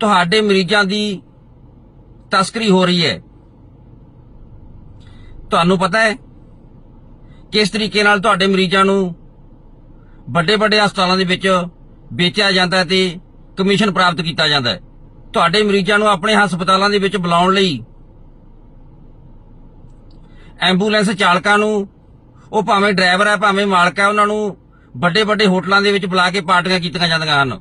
ਤੁਹਾਡੇ ਮਰੀਜ਼ਾਂ ਦੀ ਤਸਕਰੀ ਹੋ ਰਹੀ ਹੈ। ਤੁਹਾਨੂੰ ਪਤਾ ਹੈ ਕਿਸ ਤਰੀਕੇ ਨਾਲ ਤੁਹਾਡੇ ਮਰੀਜ਼ਾਂ ਨੂੰ ਵੱਡੇ ਵੱਡੇ ਹਸਪਤਾਲਾਂ ਦੇ ਵਿੱਚ ਵੇਚਿਆ ਜਾਂਦਾ ਹੈ ਤੇ ਕਮਿਸ਼ਨ ਪ੍ਰਾਪਤ ਕੀਤਾ ਜਾਂਦਾ ਹੈ। ਤੁਹਾਡੇ ਮਰੀਜ਼ਾਂ ਨੂੰ ਆਪਣੇ ਹਸਪਤਾਲਾਂ ਦੇ ਵਿੱਚ ਬੁਲਾਉਣ ਲਈ ਐਂਬੂਲੈਂਸ ਚਾਲਕਾਂ ਨੂੰ, ਉਹ ਭਾਵੇਂ ਡਰਾਈਵਰ ਹੈ, ਭਾਵੇਂ ਮਾਲਕ ਹੈ, ਉਹਨਾਂ ਨੂੰ ਵੱਡੇ ਵੱਡੇ ਹੋਟਲਾਂ ਦੇ ਵਿੱਚ ਬੁਲਾ ਕੇ ਪਾਰਟੀਆਂ ਕੀਤੀਆਂ ਜਾਂਦੀਆਂ ਹਨ।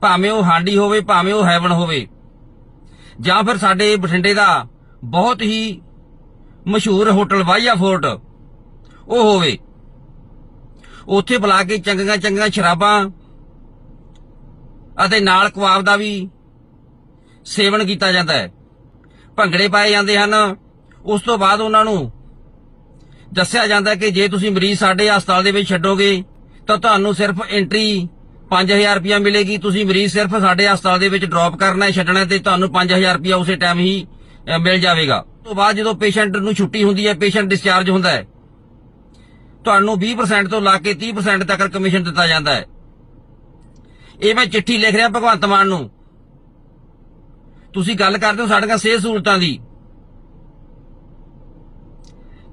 ਭਾਵੇਂ ਉਹ ਹਾਂਡੀ ਹੋਵੇ, ਭਾਵੇਂ ਉਹ ਹੈਵਨ ਹੋਵੇ। ਜਾਂ ਫਿਰ ਸਾਡੇ ਬਠਿੰਡੇ ਦਾ ਬਹੁਤ ਹੀ ਮਸ਼ਹੂਰ ਹੋਟਲ ਵਾਈਆ ਫੋਰਟ, ਉਹ ਹੋਵੇ। ਉੱਥੇ ਬੁਲਾ ਕੇ ਚੰਗੀਆਂ ਚੰਗੀਆਂ ਸ਼ਰਾਬਾਂ ਅਤੇ ਨਾਲ ਕਬਾਬ ਦਾ ਵੀ ਸੇਵਨ ਕੀਤਾ ਜਾਂਦਾ ਹੈ। ਭੰਗੜੇ ਪਾਏ ਜਾਂਦੇ ਹਨ। ਉਸ ਤੋਂ ਬਾਅਦ ਉਹਨਾਂ ਨੂੰ ਦੱਸਿਆ ਜਾਂਦਾ ਕਿ ਜੇ ਤੁਸੀਂ ਮਰੀਜ਼ ਸਾਡੇ ਹਸਪਤਾਲ ਦੇ ਵਿੱਚ ਛੱਡੋਗੇ, ਤਾਂ ਤੁਹਾਨੂੰ ਸਿਰਫ ਐਂਟਰੀ 5000 ਰੁਪਇਆ ਮਿਲੇਗੀ। ਤੁਸੀਂ ਮਰੀਜ਼ ਸਿਰਫ ਸਾਡੇ ਹਸਪਤਾਲ ਦੇ ਵਿੱਚ ਡ੍ਰੌਪ ਕਰਨਾ ਹੈ, ਛੱਡਣਾ ਹੈ ਤੇ ਤੁਹਾਨੂੰ 5000 ਰੁਪਇਆ ਉਸੇ ਟਾਈਮ ਹੀ ਮਿਲ ਜਾਵੇਗਾ। ਉਸ ਤੋਂ ਬਾਅਦ ਜਦੋਂ ਪੇਸ਼ੈਂਟ ਨੂੰ ਛੁੱਟੀ ਹੁੰਦੀ ਹੈ ਪੇਸ਼ੈਂਟ ਡਿਸਚਾਰਜ ਹੁੰਦਾ ਹੈ। ਤੁਹਾਨੂੰ 20% ਤੋਂ ਲਾ ਕੇ 30% ਤੱਕ ਕਮਿਸ਼ਨ ਦਿੱਤਾ ਜਾਂਦਾ ਹੈ। ਇਹ ਮੈਂ ਚਿੱਠੀ ਲਿਖ ਰਿਹਾ ਭਗਵੰਤ ਮਾਨ ਨੂੰ। ਤੁਸੀਂ ਗੱਲ ਕਰਦੇ ਹੋ ਸਾਡੀਆਂ ਸਿਹਤ ਸਹੂਲਤਾਂ ਦੀ।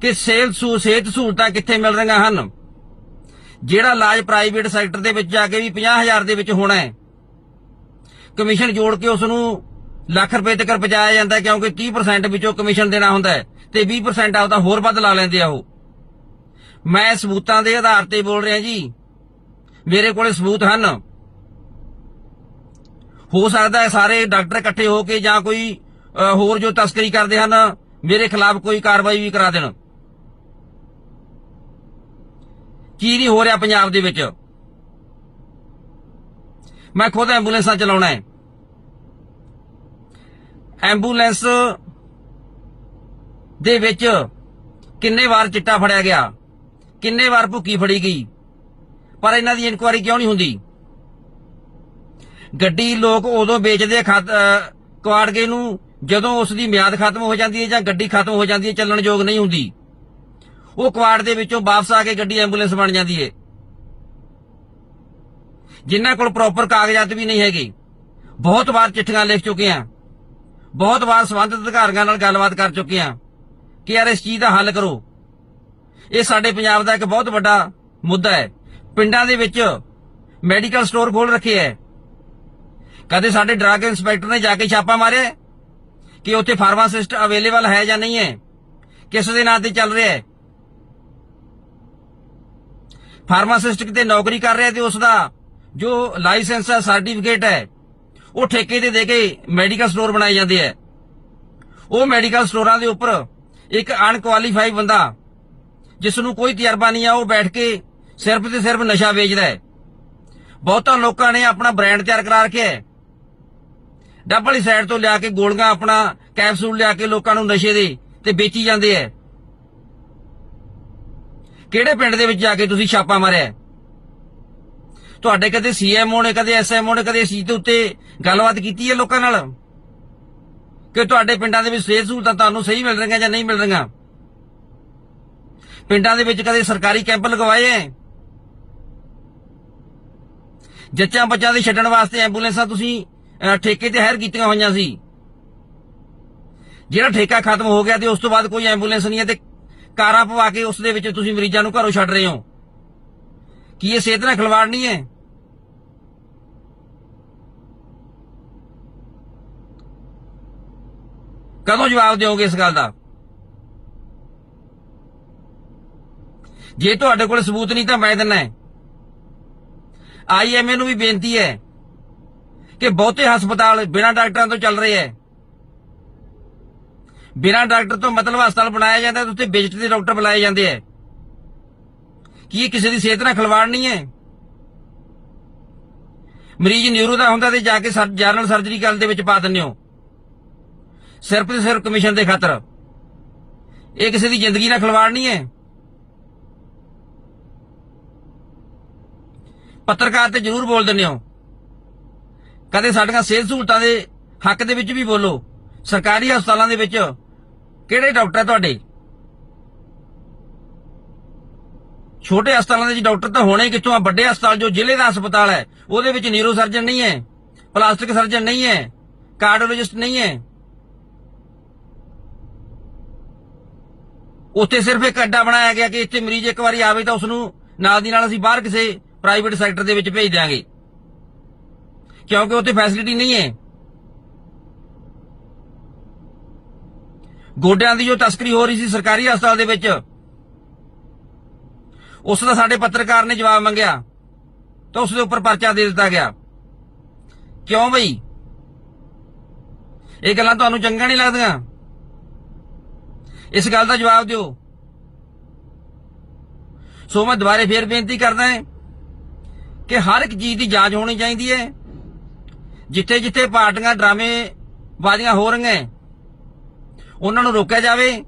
ਕਿ ਸਿਹਤ ਸਿਹਤ ਸਹੂਲਤਾਂ ਕਿੱਥੇ ਮਿਲ ਰਹੀਆਂ ਹਨ? ਜਿਹੜਾ ਇਲਾਜ ਪ੍ਰਾਈਵੇਟ ਸੈਕਟਰ ਦੇ ਵਿੱਚ ਜਾ ਕੇ ਵੀ 50000 ਦੇ ਵਿੱਚ ਹੋਣਾ ਹੈ, ਕਮਿਸ਼ਨ ਜੋੜ ਕੇ ਉਸ ਨੂੰ ਲੱਖ ਰੁਪਏ ਤੱਕ ਪਹੁੰਚਾਇਆ ਜਾਂਦਾ ਹੈ, ਕਿਉਂਕਿ 30% ਵਿੱਚੋਂ ਕਮਿਸ਼ਨ ਦੇਣਾ ਹੁੰਦਾ ਹੈ ਤੇ 20% ਆਪਦਾ ਹੋਰ ਵੱਧ ਲਾ ਲੈਂਦੇ ਆ ਉਹ। ਮੈਂ ਸਬੂਤਾਂ ਦੇ ਆਧਾਰ ਤੇ ਬੋਲ ਰਿਹਾ ਜੀ। ਮੇਰੇ ਕੋਲੇ ਸਬੂਤ ਹਨ। ਹੋ ਸਕਦਾ ਹੈ ਸਾਰੇ ਡਾਕਟਰ ਇਕੱਠੇ ਹੋ ਕੇ ਜਾਂ ਕੋਈ ਹੋਰ ਜੋ ਤਸਕਰੀ ਕਰਦੇ ਹਨ, ਮੇਰੇ ਖਿਲਾਫ ਕੋਈ ਕਾਰਵਾਈ ਵੀ ਕਰਾ ਦੇਣ। ਕੀ ਨਹੀਂ ਹੋ ਰਿਹਾ ਪੰਜਾਬ ਦੇ ਵਿੱਚ? ਮੈਂ ਖੁਦ ਐਂਬੂਲੈਂਸਾਂ ਚਲਾਉਣਾ ਹੈ। ਐਂਬੂਲੈਂਸ ਦੇ ਵਿੱਚ ਕਿੰਨੇ ਵਾਰ ਚਿੱਟਾ ਫੜਿਆ ਗਿਆ? ਕਿੰਨੇ ਵਾਰ ਭੁੱਕੀ ਫੜੀ ਗਈ? ਪਰ ਇਹਨਾਂ ਦੀ ਇਨਕੁਆਇਰੀ ਕਿਉਂ ਨਹੀਂ ਹੁੰਦੀ? ਗੱਡੀ ਲੋਕ ਉਦੋਂ ਵੇਚਦੇ ਆ ਖਤ- ਨੂੰ ਜਦੋਂ ਉਸ ਦੀ ਮਿਆਦ ਖਤਮ ਹੋ ਜਾਂਦੀ ਹੈ ਜਾਂ ਗੱਡੀ ਖਤਮ ਹੋ ਜਾਂਦੀ ਹੈ, ਚੱਲਣ ਯੋਗ ਨਹੀਂ ਹੁੰਦੀ। ਉਹ ਕੁਆੜ ਦੇ ਵਿੱਚੋਂ ਵਾਪਸ ਆ ਕੇ ਗੱਡੀ ਐਂਬੂਲੈਂਸ ਬਣ ਜਾਂਦੀ ਹੈ ਜਿਨ੍ਹਾਂ ਕੋਲ ਪ੍ਰੋਪਰ ਕਾਗਜ਼ਾਤ ਵੀ ਨਹੀਂ ਹੈਗੇ। ਬਹੁਤ ਵਾਰ ਚਿੱਠੀਆਂ ਲਿਖ ਚੁੱਕੇ ਆ ਬਹੁਤ ਵਾਰ ਸੰਬੰਧਿਤ ਅਧਿਕਾਰੀਆਂ ਨਾਲ ਗੱਲਬਾਤ ਕਰ ਚੁੱਕੇ ਆ ਕਿ ਯਾਰ ਇਸ ਚੀਜ਼ ਦਾ ਹੱਲ ਕਰੋ। ਇਹ ਸਾਡੇ ਪੰਜਾਬ ਦਾ ਇੱਕ ਬਹੁਤ ਵੱਡਾ ਮੁੱਦਾ ਹੈ। ਪਿੰਡਾਂ ਦੇ ਵਿੱਚ ਮੈਡੀਕਲ ਸਟੋਰ ਖੋਲ ਰੱਖੇ ਹੈ। ਕਦੇ ਸਾਡੇ ਡਰੱਗ ਇੰਸਪੈਕਟਰ ਨੇ ਜਾ ਕੇ ਛਾਪਾ ਮਾਰਿਆ ਕਿ ਉੱਥੇ ਫਾਰਮਾਸਿਸਟ ਅਵੇਲੇਬਲ ਹੈ ਜਾਂ ਨਹੀਂ ਹੈ? ਕਿਸ ਦੇ ਨਾਂ ਤੇ ਚੱਲ ਰਿਹਾ ਹੈ? ਫਾਰਮਾਸਿਸਟ ਕਿਤੇ ਨੌਕਰੀ ਕਰ ਰਿਹਾ ਤੇ ਉਸ ਦਾ ਜੋ ਲਾਇਸੈਂਸ ਹੈ ਸਰਟੀਫਿਕੇਟ ਹੈ, ਉਹ ਠੇਕੇ ਤੇ ਦੇ ਕੇ ਮੈਡੀਕਲ ਸਟੋਰ ਬਣਾਏ ਜਾਂਦੇ ਹੈ ਉਹ ਮੈਡੀਕਲ ਸਟੋਰਾਂ ਦੇ ਉੱਪਰ ਇੱਕ ਅਨਕੁਆਲੀਫਾਈਡ ਬੰਦਾ ਜਿਸ ਨੂੰ ਕੋਈ ਤਜਰਬਾ ਨਹੀਂ ਆ, ਉਹ ਬੈਠ ਕੇ ਸਿਰਫ ਤੇ ਸਿਰਫ ਨਸ਼ਾ ਵੇਚਦਾ ਹੈ। ਬਹੁਤਾਂ ਲੋਕਾਂ ਨੇ ਆਪਣਾ ਬ੍ਰਾਂਡ ਤਿਆਰ ਕਰਾ ਰੱਖਿਆ ਹੈ। ਡੱਬ ਸਾਈਡ ਤੋਂ ਲਿਆ ਕੇ ਗੋਲੀਆਂ ਆਪਣਾ ਕੈਪਸੂਲ ਲਿਆ ਕੇ ਲੋਕਾਂ ਨੂੰ ਨਸ਼ੇ ਦੇ ਤੇ ਵੇਚੀ ਜਾਂਦੇ ਐ ਕਿਹੜੇ ਪਿੰਡ ਦੇ ਵਿੱਚ ਜਾ ਕੇ ਤੁਸੀਂ ਛਾਪਾ ਮਾਰਿਆ? ਤੁਹਾਡੇ ਕਦੇ ਸੀਐਮਓ ਨੇ, ਕਦੇ ਐਸਐਮਓ ਨੇ, ਕਦੇ ਇਸ ਚੀਜ਼ ਦੇ ਉੱਤੇ ਗੱਲਬਾਤ ਕੀਤੀ ਹੈ ਲੋਕਾਂ ਨਾਲ? ਕਿ ਤੁਹਾਡੇ ਪਿੰਡਾਂ ਦੇ ਵਿੱਚ ਸਿਹਤ ਸਹੂਲਤਾਂ ਤੁਹਾਨੂੰ ਸਹੀ ਮਿਲ ਰਹੀਆਂ ਜਾਂ ਨਹੀਂ ਮਿਲ ਰਹੀਆਂ? ਪਿੰਡਾਂ ਦੇ ਵਿੱਚ ਕਦੇ ਸਰਕਾਰੀ ਕੈਂਪ ਲਗਵਾਏ ਐ? ਜੱਚਾਂ ਬੱਚਾਂ ਦੇ ਛੱਡਣ ਵਾਸਤੇ ਐਂਬੂਲੈਂਸਾਂ ਤੁਸੀਂ ਠੇਕੇ ਤੇ ਹਾਇਰ ਕੀਤੀਆਂ ਹੋਈਆਂ ਸੀ। ਜਿਹੜਾ ਠੇਕਾ ਖਤਮ ਹੋ ਗਿਆ ਤੇ ਉਸ ਤੋਂ ਬਾਅਦ ਕੋਈ ਐਂਬੂਲੈਂਸ ਨਹੀਂ ਹੈ ਤੇ ਕਾਰਾ ਪਵਾ ਕੇ ਉਸ ਦੇ ਵਿੱਚ ਤੁਸੀਂ ਮਰੀਜ਼ਾਂ ਨੂੰ ਘਰੋਂ ਛੱਡ ਰਹੇ ਹੋ। ਕੀ ਇਹ ਸਿਹਤ ਨਾਲ ਖਿਲਵਾੜ ਨਹੀਂ ਹੈ? ਕਦੋਂ ਜਵਾਬ ਦਿਓਗੇ ਇਸ ਗੱਲ ਦਾ? ਜੇ ਤੁਹਾਡੇ ਕੋਲ ਸਬੂਤ ਨਹੀਂ ਤਾਂ ਮੈਂ ਦਿੰਨਾ ਹੈ। ਆਈਐਮਏ ਨੂੰ ਵੀ ਬੇਨਤੀ ਹੈ ਕਿ ਬਹੁਤੇ ਹਸਪਤਾਲ ਬਿਨਾਂ ਡਾਕਟਰਾਂ ਤੋਂ ਚੱਲ ਰਹੇ ਹੈ। ਬਿਨਾਂ ਡਾਕਟਰ ਤੋਂ ਮਤਲਬ ਹਸਪਤਾਲ ਬਣਾਇਆ ਜਾਂਦਾ ਤੇ ਉੱਥੇ ਵਿਜ਼ਿਟ ਦੇ ਡਾਕਟਰ ਬੁਲਾਏ ਜਾਂਦੇ ਹੈ। ਕੀ ਇਹ ਕਿਸੇ ਦੀ ਸਿਹਤ ਨਾਲ ਖਿਲਵਾੜ ਨਹੀਂ ਹੈ? ਮਰੀਜ਼ ਨਿਊਰੋ ਦਾ ਹੁੰਦਾ ਤੇ ਜਾ ਕੇ ਜਨਰਲ ਸਰਜਰੀ ਕਰਨ ਦੇ ਵਿੱਚ ਪਾ ਦਿੰਦੇ ਹੋ। ਸਿਰਫ ਤੇ ਸਿਰਫ ਕਮਿਸ਼ਨ ਦੇ ਖਾਤਰ। ਇਹ ਕਿਸੇ ਦੀ ਜ਼ਿੰਦਗੀ ਨਾਲ ਖਿਲਵਾੜ ਨਹੀਂ ਹੈ। ਪੱਤਰਕਾਰ ਤੇ ਜ਼ਰੂਰ ਬੋਲ ਦਿੰਦੇ ਹੋ। ਕਦੇ ਸਾਡੀਆਂ ਸਿਹਤ ਸਹੂਲਤਾਂ ਦੇ ਹੱਕ ਦੇ ਵਿੱਚ ਵੀ ਬੋਲੋ। ਸਰਕਾਰੀ ਹਸਪਤਾਲਾਂ ਦੇ ਵਿੱਚ ਕਿਹੜੇ ਡਾਕਟਰ ਹੈ ਤੁਹਾਡੇ? ਛੋਟੇ ਹਸਪਤਾਲਾਂ ਦੇ ਵਿੱਚ ਡਾਕਟਰ ਤਾਂ ਹੋਣੇ ਹੀ ਕਿੱਥੋਂ ਆ? ਵੱਡੇ ਹਸਪਤਾਲ ਜੋ ਜ਼ਿਲ੍ਹੇ ਦਾ ਹਸਪਤਾਲ ਹੈ, ਉਹਦੇ ਵਿੱਚ ਨਿਊਰੋ ਸਰਜਨ ਨਹੀਂ ਹੈ ਪਲਾਸਟਿਕ ਸਰਜਨ ਨਹੀਂ ਹੈ ਕਾਰਡੀਓਲੋਜਿਸਟ ਨਹੀਂ ਹੈ। ਉੱਥੇ ਸਿਰਫ ਇੱਕ ਅੱਡਾ ਬਣਾਇਆ ਗਿਆ ਕਿ ਇੱਥੇ ਮਰੀਜ਼ ਇੱਕ ਵਾਰੀ ਆਵੇ ਤਾਂ ਉਸ ਨੂੰ ਨਾਲ ਦੀ ਨਾਲ ਅਸੀਂ ਬਾਹਰ ਕਿਸੇ ਪ੍ਰਾਈਵੇਟ ਸੈਕਟਰ ਦੇ ਵਿੱਚ ਭੇਜ ਦਿਆਂਗੇ। ਕਿਉਂਕਿ ਉੱਥੇ ਫੈਸਿਲਿਟੀ ਨਹੀਂ ਹੈ। ਗੋਡਿਆਂ ਦੀ ਜੋ ਤਸਕਰੀ ਹੋ ਰਹੀ ਸੀ ਸਰਕਾਰੀ ਹਸਪਤਾਲ ਦੇ ਵਿੱਚ, ਉਸ ਦਾ ਸਾਡੇ ਪੱਤਰਕਾਰ ਨੇ ਜਵਾਬ ਮੰਗਿਆ ਤਾਂ ਉਸ ਦੇ ਉੱਪਰ ਪਰਚਾ ਦੇ ਦਿੱਤਾ ਗਿਆ। ਕਿਉਂ ਬਈ? ਇਹ ਗੱਲਾਂ ਤੁਹਾਨੂੰ ਚੰਗਾ ਨਹੀਂ ਲੱਗਦੀਆਂ? ਇਸ ਗੱਲ ਦਾ ਜਵਾਬ ਦਿਓ। ਸੋ ਮੈਂ ਦੁਬਾਰੇ ਫੇਰ ਬੇਨਤੀ ਕਰਦਾ ਹਾਂ ਕਿ ਹਰ ਇੱਕ ਚੀਜ਼ ਦੀ ਜਾਂਚ ਹੋਣੀ ਚਾਹੀਦੀ ਹੈ। ਜਿੱਥੇ ਜਿੱਥੇ ਪਾਰਟੀਆਂ ਡਰਾਮੇ ਬਾਜ਼ੀਆਂ ਹੋ ਰਹੀਆਂ ਉਹਨਾਂ ਨੂੰ ਰੋਕਿਆ ਜਾਵੇ।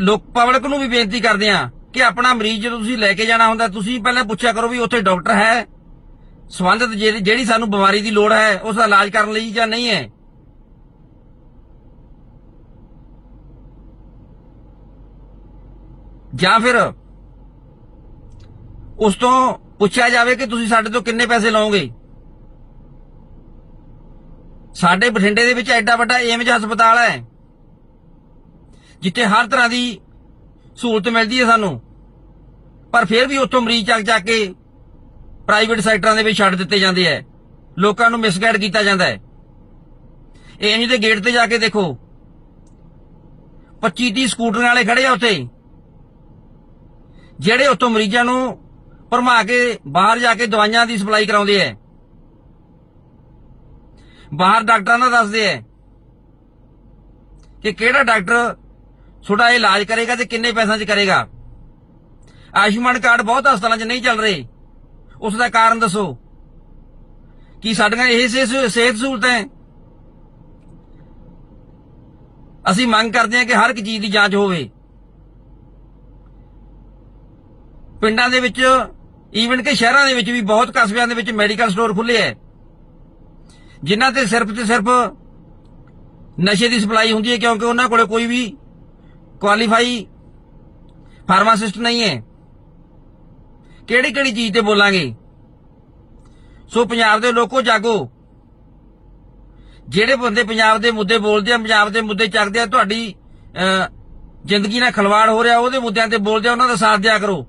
ਲੋਕ ਪਬਲਿਕ ਨੂੰ ਵੀ ਬੇਨਤੀ ਕਰਦੇ ਆ ਕਿ ਆਪਣਾ ਮਰੀਜ਼ ਜਦੋਂ ਤੁਸੀਂ ਲੈ ਕੇ ਜਾਣਾ ਹੁੰਦਾ, ਤੁਸੀਂ ਪਹਿਲਾਂ ਪੁੱਛਿਆ ਕਰੋ ਵੀ ਉੱਥੇ ਡਾਕਟਰ ਹੈ। ਸੰਬੰਧਿਤ ਜਿਹੜੀ ਸਾਨੂੰ ਬਿਮਾਰੀ ਦੀ ਲੋੜ ਹੈ, ਉਸ ਦਾ ਇਲਾਜ ਕਰਨ ਲਈ ਜਾਂ ਨਹੀਂ ਹੈ। ਜਾਂ ਫਿਰ ਉਸ ਤੋਂ ਪੁੱਛਿਆ ਜਾਵੇ ਕਿ ਤੁਸੀਂ ਸਾਡੇ ਤੋਂ ਕਿੰਨੇ ਪੈਸੇ ਲਓਗੇ। ਸਾਡੇ ਬਠਿੰਡੇ ਦੇ ਵਿੱਚ ਐਡਾ ਵੱਡਾ ਏਮਜ ਹਸਪਤਾਲ ਹੈ, ਜਿੱਥੇ ਹਰ ਤਰ੍ਹਾਂ ਦੀ ਸਹੂਲਤ ਮਿਲਦੀ ਹੈ ਸਾਨੂੰ। ਪਰ ਫਿਰ ਵੀ ਉੱਥੋਂ ਮਰੀਜ਼ ਚੱਕ ਚੱਕ ਕੇ ਪ੍ਰਾਈਵੇਟ ਸੈਕਟਰਾਂ ਦੇ ਵਿੱਚ ਛੱਡ ਦਿੱਤੇ ਜਾਂਦੇ ਐ ਲੋਕਾਂ ਨੂੰ ਮਿਸਗਾਈਡ ਕੀਤਾ ਜਾਂਦਾ ਹੈ। ਏਮਜ ਦੇ ਗੇਟ ਤੇ ਜਾ ਕੇ ਦੇਖੋ। 25 30 ਸਕੂਟਰਾਂ ਵਾਲੇ ਖੜੇ ਆ ਉੱਥੇ। ਜਿਹੜੇ ਉੱਥੋਂ ਮਰੀਜ਼ਾਂ ਨੂੰ ਭਰਮਾ ਕੇ ਬਾਹਰ ਜਾ ਕੇ ਦਵਾਈਆਂ ਦੀ ਸਪਲਾਈ ਕਰਾਉਂਦੇ ਐ ਬਾਹਰ ਡਾਕਟਰਾਂ ਦਾ ਦੱਸਦੇ ਐ ਕਿ ਕਿਹੜਾ ਡਾਕਟਰ ਤੁਹਾਡਾ ਇਲਾਜ ਕਰੇਗਾ ਤੇ ਕਿੰਨੇ ਪੈਸਿਆਂ 'ਚ ਕਰੇਗਾ। ਆਯੁਸ਼ਮਾਨ ਕਾਰਡ ਬਹੁਤ ਹਸਪਤਾਲਾਂ 'ਚ ਨਹੀਂ ਚੱਲ ਰਹੇ। ਉਸ ਦਾ ਕਾਰਨ ਦੱਸੋ। ਕੀ ਸਾਡੀਆਂ ਇਹ ਸਿਹਤ ਸਿਹਤ ਸਹੂਲਤਾਂ ਅਸੀਂ ਮੰਗ ਕਰਦੇ ਹਾਂ ਕਿ ਹਰ ਇੱਕ ਚੀਜ਼ ਦੀ ਜਾਂਚ ਹੋਵੇ। ਪਿੰਡਾਂ ਦੇ ਵਿੱਚ ਈਵਨ ਕਿ ਸ਼ਹਿਰਾਂ ਦੇ ਵਿੱਚ ਵੀ ਬਹੁਤ ਕਸਬਿਆਂ ਦੇ ਵਿੱਚ ਮੈਡੀਕਲ ਸਟੋਰ ਖੁੱਲੇ ਐ। ਜਿਨ੍ਹਾਂ ਤੇ ਸਿਰਫ ਤੇ ਸਿਰਫ ਨਸ਼ੇ ਦੀ ਸਪਲਾਈ ਹੁੰਦੀ ਹੈ, ਕਿਉਂਕਿ ਉਹਨਾਂ ਕੋਲੇ ਕੋਈ ਵੀ ਕੁਆਲੀਫਾਈ ਫਾਰਮਾਸਿਸਟ ਨਹੀਂ ਹੈ। ਕਿਹੜੀ ਕਿਹੜੀ ਚੀਜ਼ ਤੇ ਬੋਲਾਂਗੇ? ਸੋ ਪੰਜਾਬ ਦੇ ਲੋਕੋ ਜਾਗੋ। ਜਿਹੜੇ ਬੰਦੇ ਪੰਜਾਬ ਦੇ ਮੁੱਦੇ ਬੋਲਦੇ ਆ, ਪੰਜਾਬ ਦੇ ਮੁੱਦੇ ਚੱਕਦੇ ਆ, ਤੁਹਾਡੀ ਜ਼ਿੰਦਗੀ ਨਾਲ ਖਲਵਾੜ ਹੋ ਰਿਹਾ, ਉਹਦੇ ਮੁੱਦਿਆਂ ਤੇ ਬੋਲਦੇ ਆ, ਉਹਨਾਂ ਦਾ ਸਾਥ ਦਿਆ ਕਰੋ।